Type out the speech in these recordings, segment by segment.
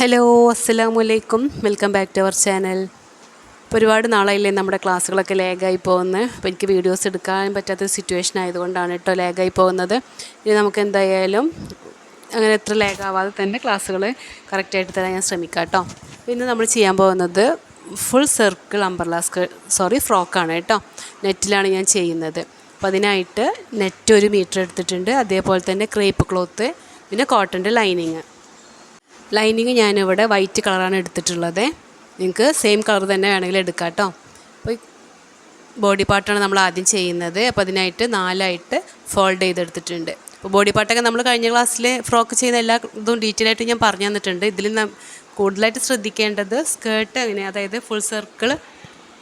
Hello അസ്സലാമു അലൈക്കും welcome back to our channel ഇപ്പോൾ ഒരുപാട് നാളായില്ലേ നമ്മുടെ ക്ലാസ്സുകളൊക്കെ ലാഗായി പോകുന്നത്. അപ്പോൾ എനിക്ക് വീഡിയോസ് എടുക്കാൻ പറ്റാത്ത സിറ്റുവേഷൻ ആയതുകൊണ്ടാണ് കേട്ടോ ലാഗായി പോകുന്നത്. ഇനി നമുക്ക് എന്തായാലും അങ്ങനെ എത്ര ലാഗാവാതെ തന്നെ ക്ലാസ്സുകൾ കറക്റ്റായിട്ട് തരാൻ ഞാൻ ശ്രമിക്കാം കേട്ടോ. പിന്നെ നമ്മൾ ചെയ്യാൻ പോകുന്നത് ഫുൾ സർക്കിൾ അംബർല സോറി ഫ്രോക്കാണ് കേട്ടോ. നെറ്റിലാണ് ഞാൻ ചെയ്യുന്നത്. അപ്പോൾ അതിനായിട്ട് നെറ്റ് ഒരു മീറ്റർ എടുത്തിട്ടുണ്ട്. അതേപോലെ തന്നെ ക്രേപ്പ് ക്ലോത്ത് പിന്നെ കോട്ടന്റെ ലൈനിങ് ലൈനിങ് ഞാനിവിടെ വൈറ്റ് കളറാണ് എടുത്തിട്ടുള്ളത്. നിങ്ങൾക്ക് സെയിം കളർ തന്നെ വേണമെങ്കിൽ എടുക്കാം കേട്ടോ അപ്പോൾ ബോഡി പാർട്ടാണ് നമ്മൾ ആദ്യം ചെയ്യുന്നത്. അപ്പോൾ അതിനായിട്ട് നാലായിട്ട് ഫോൾഡ് ചെയ്തെടുത്തിട്ടുണ്ട്. അപ്പോൾ ബോഡി പാർട്ടൊക്കെ നമ്മൾ കഴിഞ്ഞ ക്ലാസ്സിൽ ഫ്രോക്ക് ചെയ്യുന്ന എല്ലാ ഇതും ഡീറ്റെയിൽ ആയിട്ട് ഞാൻ പറഞ്ഞു തന്നിട്ടുണ്ട്. ഇതിൽ കൂടുതലായിട്ട് ശ്രദ്ധിക്കേണ്ടത് സ്കേർട്ട് അങ്ങനെ അതായത് ഫുൾ സർക്കിൾ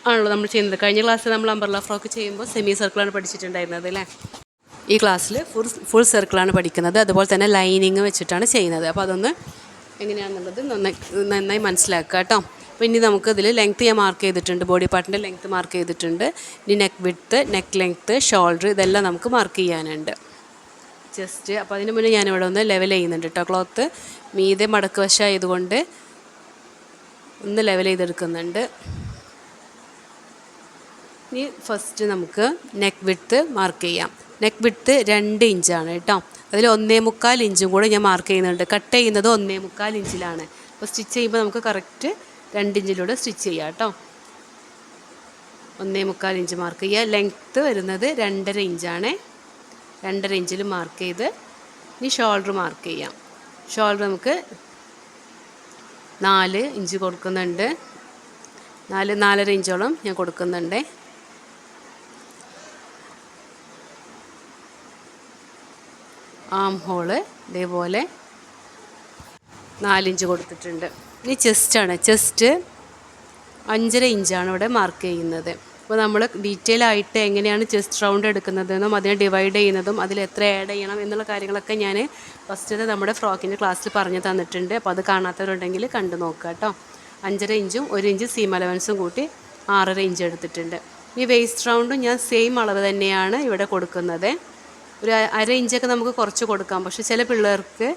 ആണല്ലോ നമ്മൾ ചെയ്യുന്നത്. കഴിഞ്ഞ ക്ലാസ്സിൽ നമ്മൾ അമ്പർല ഫ്രോക്ക് ചെയ്യുമ്പോൾ സെമി സർക്കിളാണ് പഠിച്ചിട്ടുണ്ടായിരുന്നത് അല്ലേ? ഈ ക്ലാസ്സിൽ ഫുൾ ഫുൾ സർക്കിളാണ് പഠിക്കുന്നത്. അതുപോലെ തന്നെ ലൈനിങ് വെച്ചിട്ടാണ് ചെയ്യുന്നത്. അപ്പോൾ അതൊന്ന് എങ്ങനെയാണെന്നുള്ളത് നന്നായി നന്നായി മനസ്സിലാക്കുക കേട്ടോ. അപ്പോൾ ഇനി നമുക്കതിൽ ലെങ്ത്ത് ഞാൻ മാർക്ക് ചെയ്തിട്ടുണ്ട്. ബോഡി പാർട്ടിന്റെ ലെങ്ത്ത് മാർക്ക് ചെയ്തിട്ടുണ്ട്. ഇനി neck width neck length shoulder ഇതെല്ലാം നമുക്ക് മാർക്ക് ചെയ്യാനുണ്ട്. ജസ്റ്റ് അപ്പോൾ അതിന് മുന്നേ ഞാനിവിടെ ഒന്ന് ലെവൽ ചെയ്യുന്നുണ്ട് കേട്ടോ. ക്ലോത്ത് മീതെ മടക്ക് വശമായതുകൊണ്ട് ഒന്ന് ലെവൽ ചെയ്തെടുക്കുന്നുണ്ട്. ഇനി ഫസ്റ്റ് നമുക്ക് നെക്ക് വിഡ്ത്ത് മാർക്ക് ചെയ്യാം. നെക്ക് വിഡ്ത്ത് രണ്ട് ഇഞ്ചാണ് കേട്ടോ. അതിൽ ഒന്നേ മുക്കാൽ ഇഞ്ചും കൂടെ ഞാൻ മാർക്ക് ചെയ്യുന്നുണ്ട്. കട്ട് ചെയ്യുന്നത് ഒന്നേ മുക്കാൽ ഇഞ്ചിലാണ്. അപ്പോൾ സ്റ്റിച്ച് ചെയ്യുമ്പോൾ നമുക്ക് കറക്റ്റ് രണ്ട് ഇഞ്ചിലൂടെ സ്റ്റിച്ച് ചെയ്യാം കേട്ടോ ഒന്നേ മുക്കാൽ ഇഞ്ച് മാർക്ക് ചെയ്യുക ലെങ്ത്ത് വരുന്നത് രണ്ടര ഇഞ്ചാണ്. രണ്ടര ഇഞ്ചിൽ മാർക്ക് ചെയ്ത് ഇനി ഷോൾഡർ മാർക്ക് ചെയ്യാം. ഷോൾഡർ നമുക്ക് നാല് ഇഞ്ച് കൊടുക്കുന്നുണ്ട്. നാല് നാലര ഇഞ്ചോളം ഞാൻ കൊടുക്കുന്നുണ്ട്. ആം ഹോൾ ഇതേപോലെ നാലിഞ്ച് കൊടുത്തിട്ടുണ്ട്. ഇനി ചെസ്റ്റാണ് ചെസ്റ്റ് അഞ്ചര ഇഞ്ചാണ് ഇവിടെ മാർക്ക് ചെയ്യുന്നത്. അപ്പോൾ നമ്മൾ ഡീറ്റെയിൽ ആയിട്ട് എങ്ങനെയാണ് ചെസ്റ്റ് റൗണ്ട് എടുക്കുന്നതെന്നും അതിനെ ഡിവൈഡ് ചെയ്യുന്നതും അതിൽ എത്ര ആഡ് ചെയ്യണം എന്നുള്ള കാര്യങ്ങളൊക്കെ ഞാൻ ഫസ്റ്റ് നമ്മുടെ ഫ്രോക്കിന്റെ ക്ലാസ്സിൽ പറഞ്ഞു തന്നിട്ടുണ്ട്. അപ്പോൾ അത് കാണാത്തവരുണ്ടെങ്കിൽ കണ്ടു നോക്കുക കേട്ടോ അഞ്ചര ഇഞ്ചും ഒരു ഇഞ്ച് സീം അലവൻസും കൂട്ടി ആറര ഇഞ്ച് എടുത്തിട്ടുണ്ട്. ഈ വേസ്റ്റ് റൗണ്ടും ഞാൻ സെയിം അളവ് തന്നെയാണ് ഇവിടെ കൊടുക്കുന്നത്. ഒരു അര ഇഞ്ചൊക്കെ നമുക്ക് കുറച്ച് കൊടുക്കാം. പക്ഷെ ചില പിള്ളേർക്ക്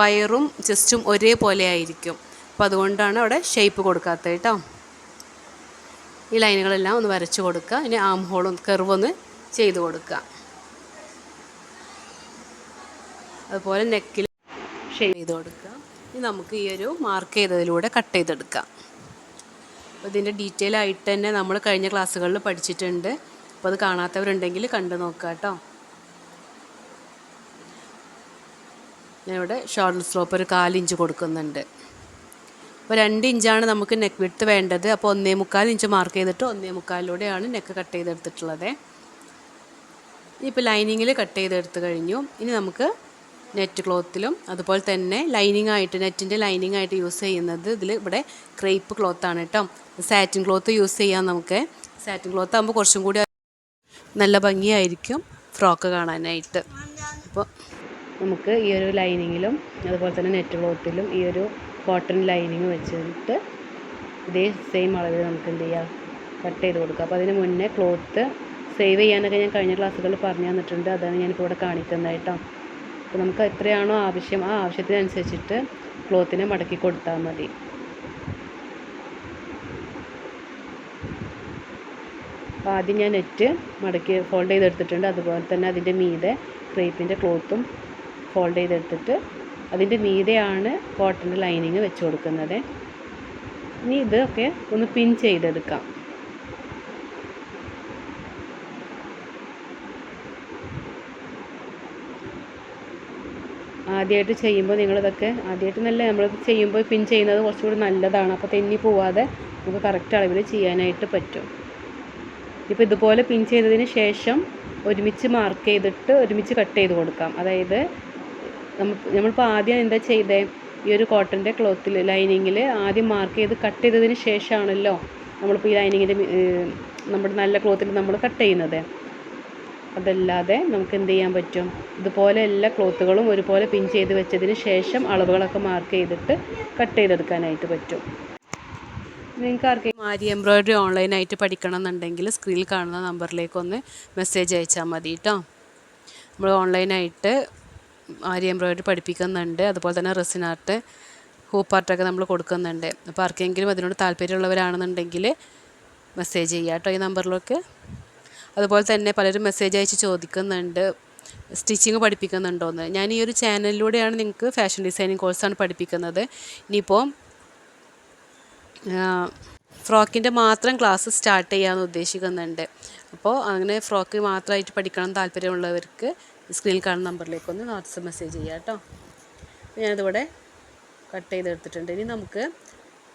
വയറും ചെസ്റ്റും ഒരേപോലെ ആയിരിക്കും. അപ്പോൾ അതുകൊണ്ടാണ് അവിടെ ഷേപ്പ് കൊടുക്കാത്തത് കേട്ടോ. ഈ ലൈനുകളെല്ലാം ഒന്ന് വരച്ച് കൊടുക്കുക. ഇനി ആം ഹോളും കർവൊന്ന് ചെയ്ത് കൊടുക്കുക. അതുപോലെ നെക്കിൽ ഷേപ്പ് ചെയ്ത് കൊടുക്കുക. ഇനി നമുക്ക് ഈ ഒരു മാർക്ക് ചെയ്തതിലൂടെ കട്ട് ചെയ്തെടുക്കാം. അപ്പോൾ ഇതിന്റെ ഡീറ്റെയിൽ ആയിട്ട് തന്നെ നമ്മൾ കഴിഞ്ഞ ക്ലാസ്സുകളിൽ പഠിച്ചിട്ടുണ്ട്. അപ്പോൾ അത് കാണാത്തവരുണ്ടെങ്കിൽ കണ്ടു നോക്കാം കേട്ടോ. ഞാൻ ഇവിടെ ഷോർട്ട് സ്ലോപ്പ് ഒരു കാലിഞ്ച് കൊടുക്കുന്നുണ്ട്. അപ്പോൾ രണ്ട് ഇഞ്ചാണ് നമുക്ക് നെക്ക് വിട്ട് വേണ്ടത്. അപ്പോൾ ഒന്നേ മുക്കാൽ ഇഞ്ച് മാർക്ക് ചെയ്തിട്ട് ഒന്നേ മുക്കാലിലൂടെയാണ് നെക്ക് കട്ട് ചെയ്തെടുത്തിട്ടുള്ളത്. ഇനിയിപ്പോൾ ലൈനിങ്ങിൽ കട്ട് ചെയ്തെടുത്ത് കഴിഞ്ഞു. ഇനി നമുക്ക് നെറ്റ് ക്ലോത്തിലും അതുപോലെ തന്നെ ലൈനിങ് ആയിട്ട് നെറ്റിന്റെ ലൈനിങ് ആയിട്ട് യൂസ് ചെയ്യുന്നത് ഇതിൽ ഇവിടെ ക്രേപ്പ് ക്ലോത്താണ് കേട്ടോ സാറ്റിൻ ക്ലോത്ത് യൂസ് ചെയ്യാം നമുക്ക്. സാറ്റിൻ ക്ലോത്ത് ആകുമ്പോൾ കുറച്ചും കൂടി നല്ല ഭംഗിയായിരിക്കും ഫ്രോക്ക് കാണാനായിട്ട്. അപ്പോൾ നമുക്ക് ഈ ഒരു ലൈനിങ്ങിലും അതുപോലെ തന്നെ നെറ്റ് ക്ലോത്തിലും ഈ ഒരു കോട്ടൺ ലൈനിങ് വെച്ചിട്ട് ഇതേ സെയിം അളവിൽ നമുക്ക് എന്ത് ചെയ്യാം? കട്ട് ചെയ്ത് കൊടുക്കുക അപ്പോൾ അതിന് മുന്നേ ക്ലോത്ത് സേവ് ചെയ്യാനൊക്കെ ഞാൻ കഴിഞ്ഞ ക്ലാസ്സുകളിൽ പറഞ്ഞു തന്നിട്ടുണ്ട്. അതാണ് ഞാനിപ്പോൾ ഇവിടെ കാണിക്കുന്നത് കേട്ടോ. അപ്പോൾ നമുക്ക് എത്രയാണോ ആവശ്യം ആ ആവശ്യത്തിനനുസരിച്ചിട്ട് ക്ലോത്തിനെ മടക്കി കൊടുത്താൽ മതി. അപ്പോൾ ആദ്യം ഞാൻ നെറ്റ് മടക്കി ഫോൾഡ് ചെയ്തെടുത്തിട്ടുണ്ട്. അതുപോലെ തന്നെ അതിന്റെ മീതെ ക്രേപ്പിന്റെ ക്ലോത്തും ഫോൾഡ് ചെയ്തെടുത്തിട്ട് അതിന്റെ മീതെയാണ് കോട്ടന്റെ ലൈനിങ് വെച്ച് കൊടുക്കുന്നത്. ഇനി ഇതൊക്കെ ഒന്ന് പിൻ ചെയ്തെടുക്കാം. ആദ്യമായിട്ട് ചെയ്യുമ്പോൾ നിങ്ങളിതൊക്കെ ആദ്യമായിട്ട് നല്ല നമ്മൾ ചെയ്യുമ്പോൾ പിൻ ചെയ്യുന്നത് കുറച്ചുകൂടി നല്ലതാണ്. അപ്പോൾ തെന്നി പോവാതെ നമുക്ക് കറക്റ്റ് അളവിൽ ചെയ്യാനായിട്ട് പറ്റും. ഇപ്പോൾ ഇതുപോലെ പിൻ ചെയ്തതിന് ശേഷം ഒരുമിച്ച് മാർക്ക് ചെയ്തിട്ട് ഒരുമിച്ച് കട്ട് ചെയ്ത് കൊടുക്കാം. അതായത് നമ്മളിപ്പോൾ ആദ്യം എന്താ ചെയ്തേ? ഈ ഒരു കോട്ടന്റെ ക്ലോത്തിൽ ലൈനിങ്ങിൽ ആദ്യം മാർക്ക് ചെയ്ത് കട്ട് ചെയ്തതിന് ശേഷമാണല്ലോ നമ്മളിപ്പോൾ ഈ ലൈനിങ്ങിന്റെ നമ്മുടെ നല്ല ക്ലോത്തിൽ നമ്മൾ കട്ട് ചെയ്യുന്നത്. അതല്ലാതെ നമുക്ക് എന്ത് ചെയ്യാൻ പറ്റും? ഇതുപോലെ എല്ലാ ക്ലോത്തുകളും ഒരുപോലെ പിൻ ചെയ്ത് വെച്ചതിന് ശേഷം അളവുകളൊക്കെ മാർക്ക് ചെയ്തിട്ട് കട്ട് ചെയ്തെടുക്കാനായിട്ട് പറ്റും. നിങ്ങൾക്ക് ആർക്കെങ്കിലും ആരി എംബ്രോയ്ഡറി ഓൺലൈനായിട്ട് പഠിക്കണം എന്നുണ്ടെങ്കിൽ സ്ക്രീനിൽ കാണുന്ന നമ്പറിലേക്ക് ഒന്ന് മെസ്സേജ് അയച്ചാൽ മതി കേട്ടോ നമ്മൾ ഓൺലൈനായിട്ട് ആരി എംബ്രോയിഡറി പഠിപ്പിക്കുന്നുണ്ട്. അതുപോലെ തന്നെ റെസിൻ ആർട്ട് ഹൂപ്പാർട്ടൊക്കെ നമ്മൾ കൊടുക്കുന്നുണ്ട്. അപ്പോൾ ആർക്കെങ്കിലും അതിനോട് താല്പര്യമുള്ളവരാണെന്നുണ്ടെങ്കിൽ മെസ്സേജ് ചെയ്യുക കേട്ടോ ഈ നമ്പറിലൊക്കെ. അതുപോലെ തന്നെ പലരും മെസ്സേജ് അയച്ച് ചോദിക്കുന്നുണ്ട്. സ്റ്റിച്ചിങ് പഠിപ്പിക്കുന്നുണ്ടോയെന്ന് ഞാൻ ഈ ഒരു ചാനലിലൂടെയാണ് നിങ്ങൾക്ക് ഫാഷൻ ഡിസൈനിങ് കോഴ്സാണ് പഠിപ്പിക്കുന്നത്. ഇനിയിപ്പോൾ ഫ്രോക്കിന്റെ മാത്രം ക്ലാസ് സ്റ്റാർട്ട് ചെയ്യാമെന്ന് ഉദ്ദേശിക്കുന്നുണ്ട്. അപ്പോൾ അങ്ങനെ ഫ്രോക്ക് മാത്രമായിട്ട് പഠിക്കണം താല്പര്യമുള്ളവർക്ക് സ്ക്രീനിൽ കാണുന്ന നമ്പറിലേക്ക് ഒന്ന് വാട്സപ്പ് മെസ്സേജ് ചെയ്യാം കേട്ടോ. ഞാനിതിവിടെ കട്ട് ചെയ്തെടുത്തിട്ടുണ്ട്. ഇനി നമുക്ക്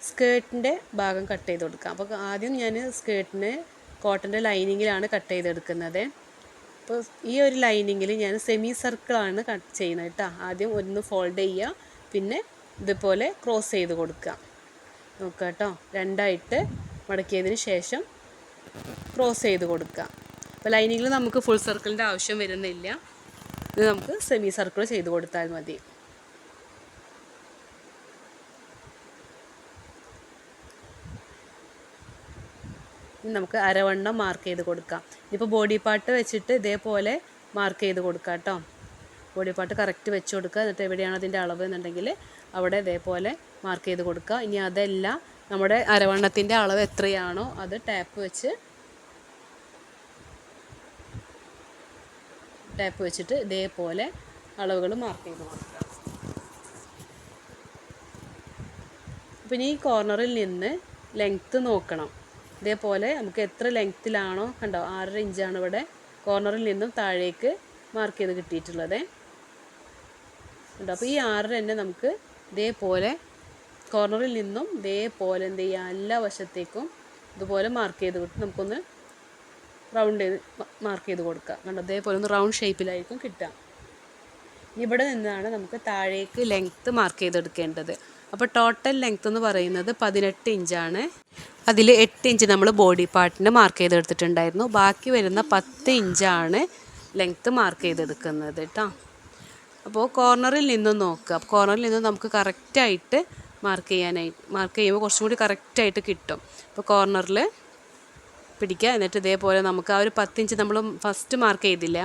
സ്കേർട്ടിന്റെ ഭാഗം കട്ട് ചെയ്ത് കൊടുക്കാം. അപ്പോൾ ആദ്യം ഞാൻ സ്കേർട്ടിന് കോട്ടന്റെ ലൈനിങ്ങിലാണ് കട്ട് ചെയ്തെടുക്കുന്നത്. അപ്പോൾ ഈ ഒരു ലൈനിങ്ങിൽ ഞാൻ സെമി സർക്കിളാണ് കട്ട് ചെയ്യുന്നത് കേട്ടോ. ആദ്യം ഒന്ന് ഫോൾഡ് ചെയ്യുക പിന്നെ ഇതുപോലെ ക്രോസ് ചെയ്ത് കൊടുക്കുക. നോക്കുക കേട്ടോ. രണ്ടായിട്ട് മടക്കിയതിന് ശേഷം ക്രോസ് ചെയ്ത് കൊടുക്കുക. അപ്പോൾ ലൈനിങ്ങിൽ നമുക്ക് ഫുൾ സർക്കിളിന്റെ ആവശ്യം വരുന്നില്ല. ഇത് നമുക്ക് സെമി സർക്കിൾ ചെയ്ത് കൊടുത്താൽ മതി. നമുക്ക് അരവണ്ണം മാർക്ക് ചെയ്ത് കൊടുക്കാം. ഇപ്പോൾ ബോഡി പാർട്ട് വെച്ചിട്ട് ഇതേപോലെ മാർക്ക് ചെയ്ത് കൊടുക്കാം കേട്ടോ. ബോഡി പാർട്ട് കറക്റ്റ് വെച്ച് കൊടുക്കുക. എന്നിട്ട് എവിടെയാണ് അതിന്റെ അളവ് എന്നുണ്ടെങ്കിൽ അവിടെ ഇതേപോലെ മാർക്ക് ചെയ്ത് കൊടുക്കുക. ഇനി അതല്ല നമ്മുടെ അരവണ്ണത്തിന്റെ അളവ് എത്രയാണോ അത് ടാപ്പ് വെച്ച് ടാപ്പ് വെച്ചിട്ട് ഇതേപോലെ അളവുകൾ മാർക്ക് ചെയ്ത് കൊടുക്കുക. അപ്പം ഇനി ഈ കോർണറിൽ നിന്ന് ലെങ്ത്ത് നോക്കണം. ഇതേപോലെ നമുക്ക് എത്ര ലെങ്ത്തിലാണോ കണ്ടോ ആറര ഇഞ്ചാണ് ഇവിടെ കോർണറിൽ നിന്നും താഴേക്ക് മാർക്ക് ചെയ്ത് കിട്ടിയിട്ടുള്ളത്. അപ്പോൾ ഈ ആറര തന്നെ നമുക്ക് ഇതേപോലെ കോർണറിൽ നിന്നും ഇതേപോലെ എന്ത് ചെയ്യുക എല്ലാ വശത്തേക്കും ഇതുപോലെ മാർക്ക് ചെയ്ത് വിട്ട് നമുക്കൊന്ന് റൗണ്ട് ചെയ്ത് മാർക്ക് ചെയ്ത് കൊടുക്കുക കണ്ടോ? അതേപോലെ ഒന്ന് റൗണ്ട് ഷേപ്പിലായിരിക്കും കിട്ടുക. ഇവിടെ നിന്നാണ് നമുക്ക് താഴേക്ക് ലെങ്ത്ത് മാർക്ക് ചെയ്തെടുക്കേണ്ടത്. അപ്പോൾ ടോട്ടൽ ലെങ്ത്ത് എന്ന് പറയുന്നത് പതിനെട്ട് ഇഞ്ചാണ് അതിൽ എട്ട് ഇഞ്ച് നമ്മൾ ബോഡി പാർട്ടിന് മാർക്ക് ചെയ്തെടുത്തിട്ടുണ്ടായിരുന്നു. ബാക്കി വരുന്ന പത്ത് ഇഞ്ചാണ് ലെങ്ത്ത് മാർക്ക് ചെയ്തെടുക്കുന്നത് കേട്ടോ അപ്പോൾ കോർണറിൽ നിന്ന് നോക്കുക കോർണറിൽ നിന്ന് നമുക്ക് കറക്റ്റായിട്ട് മാർക്ക് ചെയ്യാനായി മാർക്ക് ചെയ്യുമ്പോൾ കുറച്ചും കൂടി കറക്റ്റായിട്ട് കിട്ടും. അപ്പോൾ കോർണറിൽ പിടിക്കുക. എന്നിട്ട് ഇതേപോലെ നമുക്ക് ആ ഒരു പത്തിഞ്ച് നമ്മൾ ഫസ്റ്റ് മാർക്ക് ചെയ്തില്ല?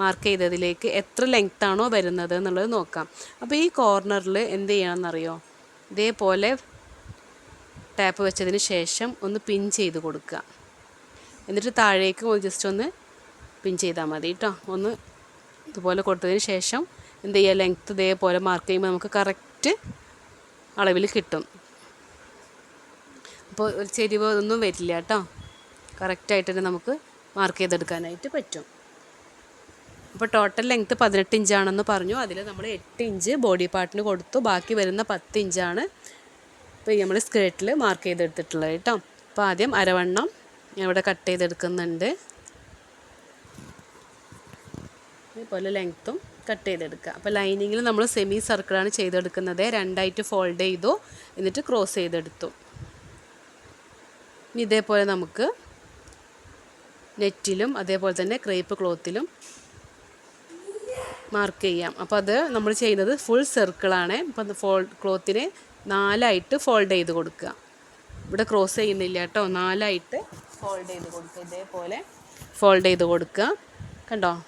മാർക്ക് ചെയ്തതിലേക്ക് എത്ര ലെങ്ത് ആണോ വരുന്നത് എന്നുള്ളത് നോക്കാം. അപ്പോൾ ഈ കോർണറിൽ എന്ത് ചെയ്യണമെന്നറിയോ ഇതേപോലെ ടാപ്പ് വെച്ചതിന് ശേഷം ഒന്ന് പിൻ ചെയ്ത് കൊടുക്കുക. എന്നിട്ട് താഴേക്ക് ജസ്റ്റ് ഒന്ന് പിൻ ചെയ്താൽ മതി കേട്ടോ ഒന്ന് ഇതുപോലെ കൊടുത്തതിന് ശേഷം എന്ത് ചെയ്യുക? ലെങ്ത്ത് ഇതേപോലെ മാർക്ക് ചെയ്യുമ്പോൾ നമുക്ക് കറക്റ്റ് അളവിൽ കിട്ടും. അപ്പോൾ ഒരു ചെരിവ് ഒന്നും വരില്ല കേട്ടോ കറക്റ്റായിട്ട് തന്നെ നമുക്ക് മാർക്ക് ചെയ്തെടുക്കാനായിട്ട് പറ്റും. അപ്പോൾ ടോട്ടൽ ലെങ്ത്ത് പതിനെട്ട് ഇഞ്ചാണെന്ന് പറഞ്ഞു. അതിൽ നമ്മൾ എട്ട് ഇഞ്ച് ബോഡി പാർട്ടിന് കൊടുത്തു. ബാക്കി വരുന്ന പത്ത് ഇഞ്ചാണ് ഇപ്പോൾ നമ്മൾ സ്കേർട്ടിൽ മാർക്ക് ചെയ്തെടുത്തിട്ടുള്ളത് കേട്ടോ അപ്പോൾ ആദ്യം അരവണ്ണം ഞാൻ ഇവിടെ കട്ട് ചെയ്തെടുക്കുന്നുണ്ട്. ഇതുപോലെ ലെങ്ത്തും കട്ട് ചെയ്തെടുക്കുക. അപ്പോൾ ലൈനിങ്ങിൽ നമ്മൾ സെമി സർക്കിളാണ് ചെയ്തെടുക്കുന്നത്. രണ്ടായിട്ട് ഫോൾഡ് ചെയ്തു. എന്നിട്ട് ക്രോസ് ചെയ്തെടുത്തു. ഇതേപോലെ നമുക്ക് നെറ്റിലും അതേപോലെ തന്നെ ക്രേപ്പ് ക്ലോത്തിലും മാർക്ക് ചെയ്യാം. അപ്പോൾ അത് നമ്മൾ ചെയ്യുന്നത് ഫുൾ സർക്കിളാണ് അപ്പോൾ ഫോൾഡ് ക്ലോത്തിനെ നാലായിട്ട് ഫോൾഡ് ചെയ്ത് കൊടുക്കുക. ഇവിടെ ക്രോസ് ചെയ്യുന്നില്ല കേട്ടോ. നാലായിട്ട് ഫോൾഡ് ചെയ്ത് കൊടുക്കുക. ഇതേപോലെ ഫോൾഡ് ചെയ്ത് കൊടുക്കുക. കണ്ടോ?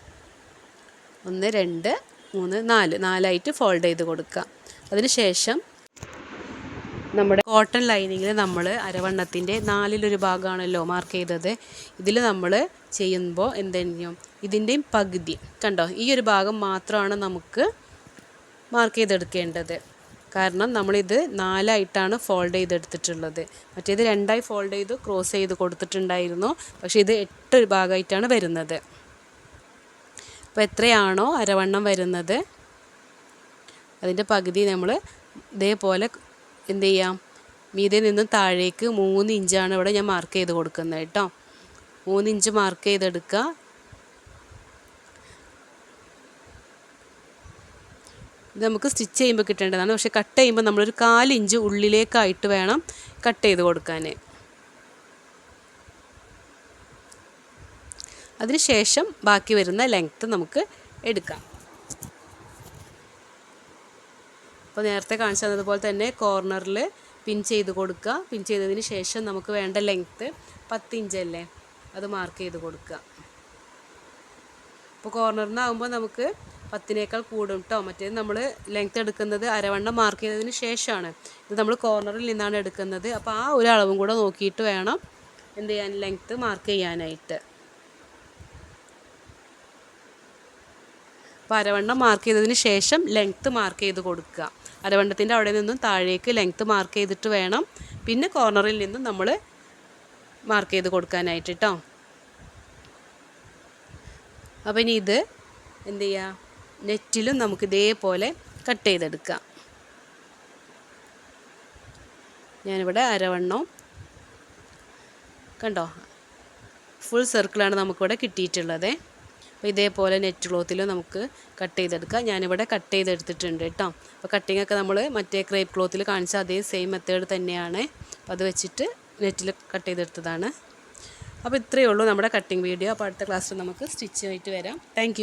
ഒന്ന് രണ്ട് മൂന്ന് നാല്. നാലായിട്ട് ഫോൾഡ് ചെയ്ത് കൊടുക്കുക. അതിന് ശേഷം നമ്മുടെ കോട്ടൺ ലൈനിങ്ങിൽ നമ്മൾ അരവണ്ണത്തിന്റെ നാലിലൊരു ഭാഗമാണല്ലോ മാർക്ക് ചെയ്തത്. ഇതിൽ നമ്മൾ ചെയ്യുമ്പോൾ എന്തെങ്കിലും ഇതിന്റെയും പകുതി. കണ്ടോ? ഈ ഒരു ഭാഗം മാത്രമാണ് നമുക്ക് മാർക്ക് ചെയ്തെടുക്കേണ്ടത്. കാരണം നമ്മളിത് നാലായിട്ടാണ് ഫോൾഡ് ചെയ്തെടുത്തിട്ടുള്ളത്. മറ്റേത് രണ്ടായി ഫോൾഡ് ചെയ്ത് ക്രോസ് ചെയ്ത് കൊടുത്തിട്ടുണ്ടായിരുന്നു. പക്ഷേ ഇത് എട്ട് ഭാഗമായിട്ടാണ് വരുന്നത്. അപ്പോൾ എത്രയാണോ അരവണ്ണം വരുന്നത്? അതിന്റെ പകുതി നമ്മൾ ഇതേപോലെ എന്ത് ചെയ്യാം മീതെ നിന്ന് താഴേക്ക് മൂന്ന് ഇഞ്ചാണ് ഇവിടെ ഞാൻ മാർക്ക് ചെയ്ത് കൊടുക്കുന്നത് കേട്ടോ. മൂന്ന് ഇഞ്ച് മാർക്ക് ചെയ്തെടുക്കുക. ഇത് നമുക്ക് സ്റ്റിച്ച് ചെയ്യുമ്പോൾ കിട്ടേണ്ടതാണ്. പക്ഷെ കട്ട് ചെയ്യുമ്പോൾ നമ്മളൊരു കാലിഞ്ച് ഉള്ളിലേക്കായിട്ട് വേണം കട്ട് ചെയ്ത് കൊടുക്കാൻ. അതിനുശേഷം ബാക്കി വരുന്ന ലെങ്ത്ത് നമുക്ക് എടുക്കാം. അപ്പോൾ നേരത്തെ കാണിച്ചു തന്നതുപോലെ തന്നെ കോർണറിൽ പിൻ ചെയ്ത് കൊടുക്കുക പിൻ ചെയ്തതിന് ശേഷം നമുക്ക് വേണ്ട ലെങ്ത്ത് പത്ത് ഇഞ്ചല്ലേ അത് മാർക്ക് ചെയ്ത് കൊടുക്കുക അപ്പോൾ കോർണറിനാകുമ്പോൾ നമുക്ക് പത്തിനേക്കാൾ കൂടും കേട്ടോ മറ്റേത് നമ്മൾ ലെങ്ത്ത് എടുക്കുന്നത് അരവണ്ണം മാർക്ക് ചെയ്തതിന് ശേഷമാണ് ഇത് നമ്മൾ കോർണറിൽ നിന്നാണ് എടുക്കുന്നത്. അപ്പോൾ ആ ഒരു അളവും കൂടെ നോക്കിയിട്ട് വേണം എന്ത് ചെയ്യാൻ? ലെങ്ത്ത് മാർക്ക് ചെയ്യാനായിട്ട്. അപ്പോൾ അരവണ്ണം മാർക്ക് ചെയ്തതിന് ശേഷം ലെങ്ത്ത് മാർക്ക് ചെയ്ത് കൊടുക്കുക. അരവണ്ണത്തിന്റെ അവിടെ നിന്നും താഴേക്ക് ലെങ്ത്ത് മാർക്ക് ചെയ്തിട്ട് വേണം. പിന്നെ കോർണറിൽ നിന്നും നമ്മൾ മാർക്ക് ചെയ്ത് കൊടുക്കാനായിട്ട് കേട്ടോ അപ്പോൾ ഇനി ഇത് എന്ത് ചെയ്യുക നെറ്റിലും നമുക്ക് ഇതേപോലെ കട്ട് ചെയ്തെടുക്കാം. ഞാനിവിടെ അരവണ്ണവും കണ്ടോ? ഫുൾ സർക്കിളാണ് നമുക്കിവിടെ കിട്ടിയിട്ടുള്ളത്. അപ്പോൾ ഇതേപോലെ നെറ്റ് ക്ലോത്തിൽ നമുക്ക് കട്ട് ചെയ്തെടുക്കാം. ഞാനിവിടെ കട്ട് ചെയ്തെടുത്തിട്ടുണ്ട് കേട്ടോ അപ്പോൾ കട്ടിങ്ങൊക്കെ നമ്മൾ മറ്റേ ക്രേപ്പ് ക്ലോത്തിൽ കാണിച്ച അതേ സെയിം മെത്തേഡ് തന്നെയാണ്. അപ്പോൾ അത് വെച്ചിട്ട് നെറ്റിൽ കട്ട് ചെയ്തെടുത്തതാണ്. അപ്പോൾ ഇത്രയേ ഉള്ളൂ നമ്മുടെ കട്ടിങ് വീഡിയോ അപ്പോൾ അടുത്ത ക്ലാസ്സിൽ നമുക്ക് സ്റ്റിച്ച് ആയിട്ട് വരാം. താങ്ക്